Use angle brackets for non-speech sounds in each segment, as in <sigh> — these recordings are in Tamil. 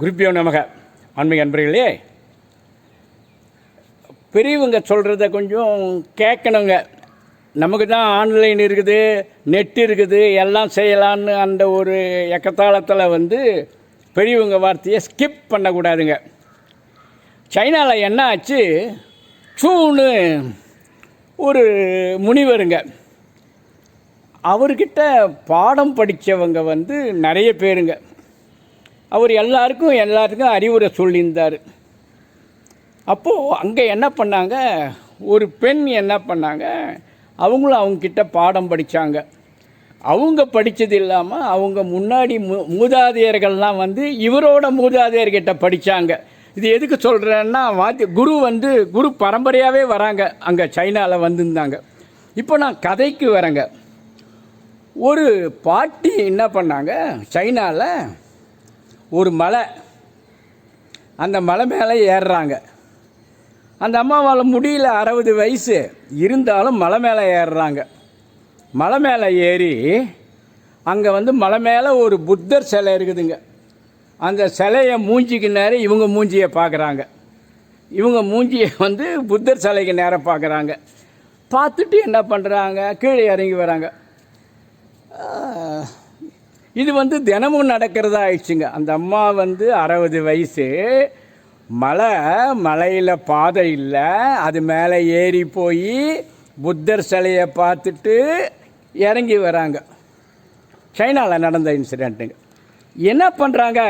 குருப்பியோ நமக. ஆன்மீக அன்பர்களே பெரியவங்க சொல்கிறத கொஞ்சம் கேட்கணுங்க நமக்கு தான் ஆன்லைன் இருக்குது நெட் இருக்குது எல்லாம் செய்யலான்னு அந்த ஒரு எக்கத்தாளத்தில் வந்து பெரியவங்க வார்த்தையை ஸ்கிப் பண்ணக்கூடாதுங்க. சைனாவில் என்ன ஆச்சு? சூன்னு ஒரு முனிவருங்க. அவர்கிட்ட பாடம் படித்தவங்க வந்து நிறைய பேருங்க. அவர் எல்லாருக்கும் எல்லாத்துக்கும் அறிவுரை சொல்லியிருந்தார். அப்போது அங்கே என்ன பண்ணாங்க? ஒரு பெண் என்ன பண்ணாங்க? அவங்களும் அவங்கக்கிட்ட பாடம் படித்தாங்க அவங்க படித்தது இல்லாமல் அவங்க முன்னாடி மு மூதாதையர்கள்லாம் வந்து இவரோட மூதாதையர்கிட்ட படித்தாங்க இது எதுக்கு சொல்கிறேன்னா வாத்தி குரு வந்து குரு பரம்பரையாகவே வராங்க. அங்கே சைனாவில் வந்திருந்தாங்க. இப்போ நான் கதைக்கு வரேங்க. ஒரு பாட்டி என்ன பண்ணாங்க? சைனாவில் ஒரு மலை. அந்த மலை மேலே ஏறுறாங்க. அந்த அம்மாவால் முடியல அறுபது வயசு. இருந்தாலும் மலை மேலே ஏறுறாங்க. மலை மேலே ஏறி அங்கே வந்து மலை மேலே ஒரு புத்தர் சிலை இருக்குதுங்க. அந்த சிலையை மூஞ்சிக்கு நேரம் இவங்க மூஞ்சியை பார்க்குறாங்க. இவங்க மூஞ்சியை வந்து புத்தர் சிலைக்கு நேரம் பார்க்குறாங்க. பார்த்துட்டு என்ன பண்ணுறாங்க? கீழே இறங்கி வராங்க. இது வந்து தினமும் நடக்கிறதா ஆயிடுச்சுங்க. அந்த அம்மா வந்து அறுபது வயசு. மலை மலையில் பாதை இல்லை. அது மேலே ஏறி போய் புத்தர் சிலையை பார்த்துட்டு இறங்கி வராங்க. சைனாவில் நடந்த இன்சிடெண்ட்டுங்க என்ன பண்ணுறாங்க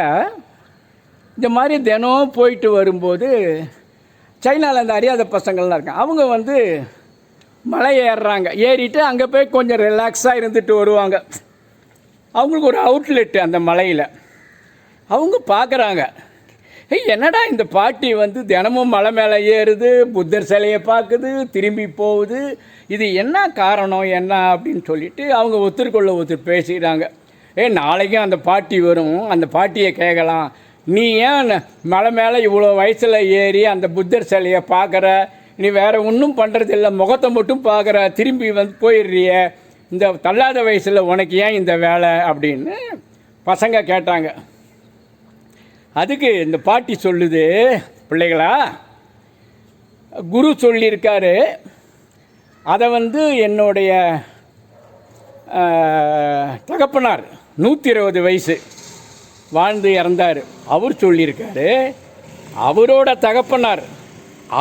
இந்த மாதிரி தினம் போயிட்டு வரும்போது சைனாவில் இந்த அறியாத பசங்கள்லாம் இருக்காங்க. அவங்க வந்து மலை ஏறுறாங்க. ஏறிட்டு அங்கே போய் கொஞ்சம் ரிலாக்ஸாக இருந்துட்டு வருவாங்க. அவங்களுக்கு ஒரு அவுட்லெட்டு அந்த மலையில். அவங்க பார்க்குறாங்க ஏய் என்னடா இந்த பாட்டி வந்து தினமும் மலை மேலே ஏறுது புத்தர் சிலையை பார்க்குது திரும்பி போகுது. இது என்ன காரணம் என்ன அப்படின்னு சொல்லிட்டு அவங்க ஒத்துருக்குள்ள ஒருத்தர் பேசிக்கிறாங்க. ஏ நாளைக்கும் அந்த பாட்டி வரும் அந்த பாட்டியை கேட்கலாம். நீ ஏன் மலை மேலே இவ்வளோ வயசில் ஏறி அந்த புத்தர் சிலையை பார்க்குற நீ வேறு ஒன்றும் பண்ணுறதில்ல முகத்தை மட்டும் பார்க்குற திரும்பி வந்து போயிடுறிய. இந்த தள்ளாத வயசில் உனக்கு ஏன் இந்த வேலை அப்படின்னு பசங்க கேட்டாங்க. அதுக்கு இந்த பாட்டி சொல்லுது பிள்ளைகளா குரு சொல்லியிருக்காரு அதை வந்து என்னுடைய தகப்பனார் நூற்றி இருபது வயசு வாழ்ந்து இறந்தார். அவர் சொல்லியிருக்காரு அவரோட தகப்பனார்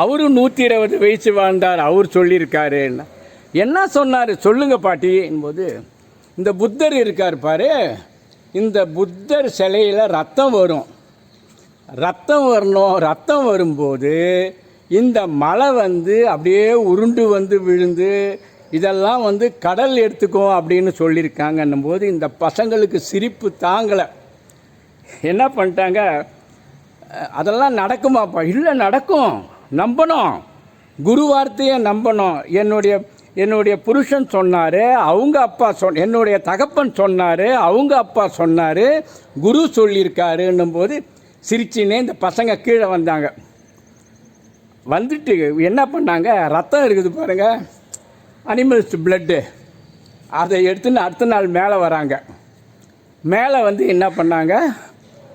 அவரும் நூற்றி இருபது வயசு வாழ்ந்தார் அவர் சொல்லியிருக்காருன்னு. என்ன சொன்னார் சொல்லுங்க பாட்டி என்பது இந்த புத்தர் இருக்கார் பாரு இந்த புத்தர் சிலையில் ரத்தம் வரும். ரத்தம் வரணும் ரத்தம் வரும்போது இந்த மலை வந்து அப்படியே உருண்டு வந்து விழுந்து இதெல்லாம் வந்து கடல் எடுத்துக்கும் அப்படின்னு சொல்லியிருக்காங்கன்னும் போது இந்த பசங்களுக்கு சிரிப்பு தாங்கலை. என்ன பண்ணிட்டாங்க? அதெல்லாம் நடக்குமாப்பா? இல்லை நடக்கும். நம்பணும். குரு வார்த்தையை நம்பணும். என்னுடைய என்னுடைய புருஷன் சொன்னார் அவங்க அப்பா சொன் என்னுடைய தகப்பன் சொன்னார் அவங்க அப்பா சொன்னார் குரு சொல்லியிருக்காருன்னும் போது சிரிச்சினே இந்த பசங்க கீழே வந்தாங்க. வந்துட்டு என்ன பண்ணாங்க? ரத்தம் இருக்குது பாருங்கள் அனிமல்ஸ் பிளட்டு அதை எடுத்துன்னு அடுத்த நாள் மேலே வராங்க. மேலே வந்து என்ன பண்ணாங்க?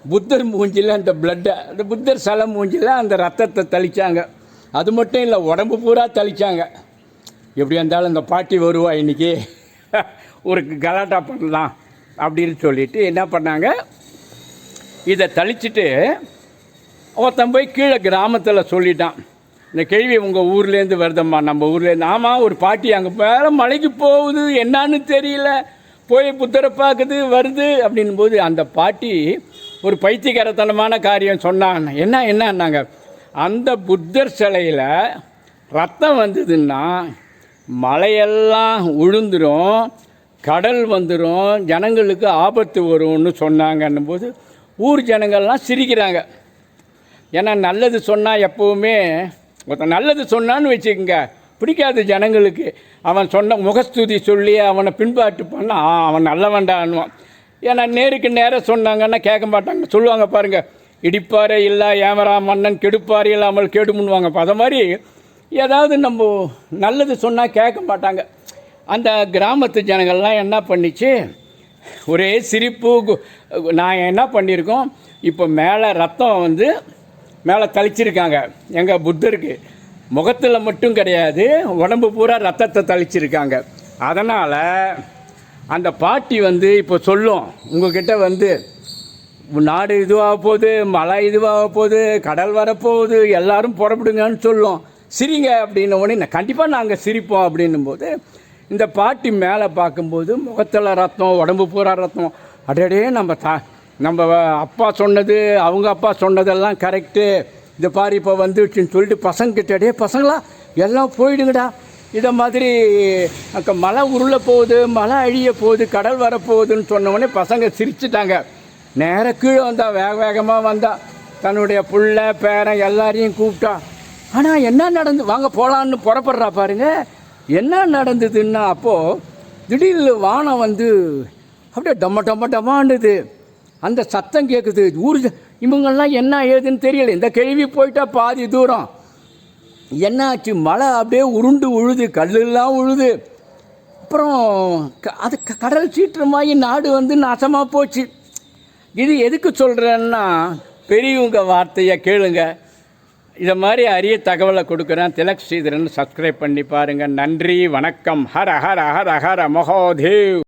புத்தர் மூஞ்சியில் அந்த பிளட்டை அந்த புத்தர் சிலை மூஞ்சியில் அந்த ரத்தத்தை தெளித்தாங்க அது மட்டும் இல்லை உடம்பு பூரா தெளித்தாங்க எப்படியா இருந்தாலும் இந்த பாட்டி வருவா இன்னைக்கு. <laughs> ஒரு கலாட்டா பண்ணலாம் அப்படின்னு சொல்லிட்டு என்ன பண்ணாங்க? இதை தளிச்சுட்டு ஒருத்தன் போய் கீழே கிராமத்தில் சொல்லிட்டான். இந்த கேள்வி உங்கள் ஊர்லேருந்து வருதம்மா. நம்ம ஊர்லேருந்து ஆமாம் ஒரு பாட்டி அங்கே மேலே மலைக்கு போகுது. என்னான்னு தெரியல. போய் புத்தரை பார்க்குது வருது அப்படின் போது அந்த பாட்டி ஒரு பைத்தியகரத்தனமான காரியம் சொன்னான். என்ன என்னன்னாங்க? அந்த புத்தர் சிலையில் ரத்தம் வந்ததுன்னா மலையெல்லாம் உழுந்துடும் கடல் வந்துடும் ஜனங்களுக்கு ஆபத்து வரும்னு சொன்னாங்கன்னும் போது ஊர் ஜனங்கள்லாம் சிரிக்கிறாங்க. ஏன்னா நல்லது சொன்னால் எப்போவுமே ஒருத்தன் நல்லது சொன்னான்னு வச்சுக்கோங்க பிடிக்காது ஜனங்களுக்கு. அவன் சொன்ன முகஸ்துதி சொல்லி அவனை பின்பாட்டு பண்ண அவன் நல்லவன்டான்னுவான் ஏன்னா நேருக்கு நேரம் சொன்னாங்கன்னா கேட்க மாட்டாங்க. சொல்லுவாங்க பாருங்கள் இடிப்பாரே இல்லை ஏமரா மன்னன் கெடுப்பாரே இல்லாமல் கெடுமுன்னுவாங்க அப்ப அதை மாதிரி ஏதாவது நம்ம நல்லது சொன்னால் கேட்க மாட்டாங்க. அந்த கிராமத்து ஜனங்கள்லாம் என்ன பண்ணிச்சு? ஒரே சிரிப்பு கு- நான் என்ன பண்ணியிருக்கோம் இப்போ மேலே ரத்தம் வந்து மேலே தளிச்சிருக்காங்க. எங்கள் புத்தருக்கு. முகத்தில் மட்டும் கிடையாது உடம்பு பூரா ரத்தத்தை தளிச்சிருக்காங்க. அதனால் அந்த பாட்டி வந்து இப்போ சொல்லும். உங்ககிட்ட வந்து நாடு இதுவாக போகுது மழை இதுவாக போகுது கடல் வரப்போகுது எல்லாரும் புறப்படுங்கன்னு சொல்லும். சிரிங்க அப்படின்ன உடனே நான் கண்டிப்பாக நாங்கள் சிரிப்போம் அப்படின்னும் போது இந்த பாட்டி மேலே பார்க்கும்போது முகத்தில் ரத்தம் உடம்பு பூரா ரத்தம். அடடே நம்ம தா நம்ம அப்பா சொன்னது அவங்க அப்பா சொன்னதெல்லாம் கரெக்டு இந்த பாரு இப்போ வந்துடுச்சுன்னு சொல்லிட்டு பசங்கக்கிட்ட டே பசங்களா எல்லாம் போயிடுங்கடா. இதை மாதிரி அங்க மழை உருள போகுது மழை அழிய போகுது கடல் வரப்போகுதுன்னு சொன்ன பசங்க சிரிச்சிட்டாங்க. நேர கீழே வந்தா வேக வேகமாக வந்தா. தன்னுடைய புள்ள பேரன் எல்லாரையும் கூப்பிட்டா. ஆனால் என்ன நடந்து வாங்க போகலான்னு புறப்படுறா பாருங்க. என்ன நடந்ததுன்னா அப்போது திடீர்னு வானம் வந்து அப்படியே டம்ம டம்ம டமாண்டுது அந்த சத்தம் கேட்குது ஊர் ஜ- இவங்கெல்லாம் என்ன ஏதுன்னு தெரியல. இந்த கேள்வி போயிட்டா பாதி தூரம். என்னாச்சு? மழை அப்படியே உருண்டு உழுது கல்லெல்லாம் உழுது. அப்புறம் க- அது க- கடல் சீற்றமாகி நாடு வந்து நாசமாக போச்சு. இது எதுக்கு சொல்கிறேன்னா பெரியவங்க வார்த்தையை கேளுங்கள் இதை மாதிரி அரிய தகவலை கொடுக்குறேன். திலக் ஸ்ரீதரன் சப்ஸ்கிரைப் பண்ணி பாருங்கள் நன்றி வணக்கம். ஹர ஹர ஹர ஹர மகோதேவ்.